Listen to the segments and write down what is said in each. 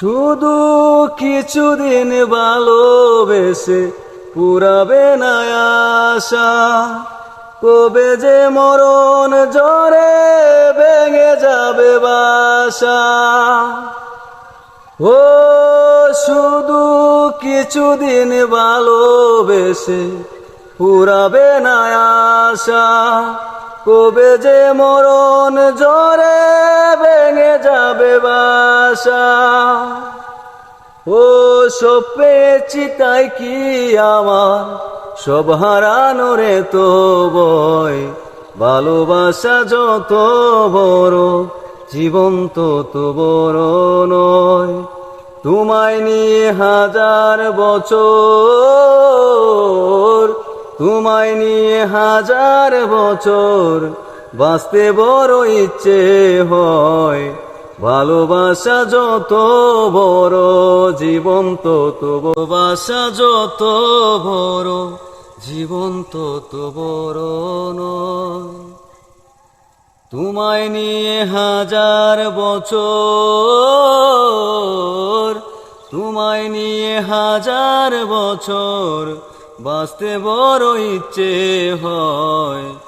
শুধু কিছুদিন ভালোবেসে পুরাবে না আশা। কবে যে মরণ জরে ভেঙে যাবে বাসা। ও, শুধু কিছুদিন ভালোবেসে পুরাবে না আশা। কবে যে মরণ জরে ভেঙে যাবে বাসা ও সব পেয়েছি তাই কি আমার? সব হারানোরে তো বয় ভালোবাসা যত বড় জীবন তত বড় নয়। তোমায় নিয়ে হাজার বছর, তোমায় নিয়ে হাজার বছর বাঁচতে বড় ইচ্ছে হয়। ভালোবাসা যত বড়, জীবন তত ভালোবাসা যত বড়, জীবন তত বড় তোমায় নিয়ে হাজার বছর, তোমায় নিয়ে হাজার বছর বাঁচতে বড় ইচ্ছে হয়।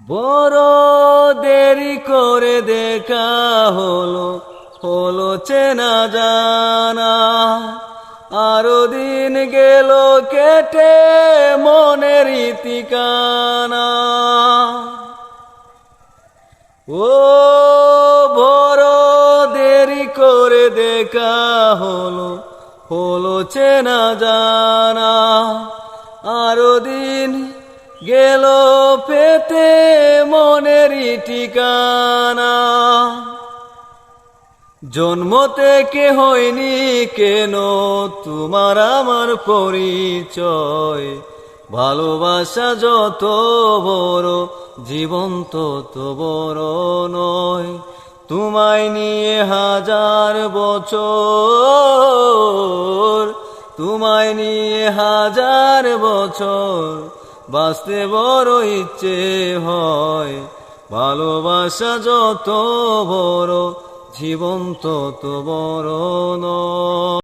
বড় দেরি করে দেখা হলো হলো চেনা জানা। আরও দিন গেল, কেটে মনের ইতিকানা। ও বড় দেরি করে দেখা হলো হলো চেনা জানা। আরও দিন গেল পেতে মনেরই ঠিকানা। জন্মতে কে হয়নি কেন তোমার আমার পরিচয়? ভালোবাসা যত বড়, জীবন তত বড় নয়। তোমায় নিয়ে হাজার বছর, তোমায় নিয়ে হাজার বছর বাঁচতে বড় ইচ্ছে হয়। ভালোবাসা যত বড় জীবন তত বড়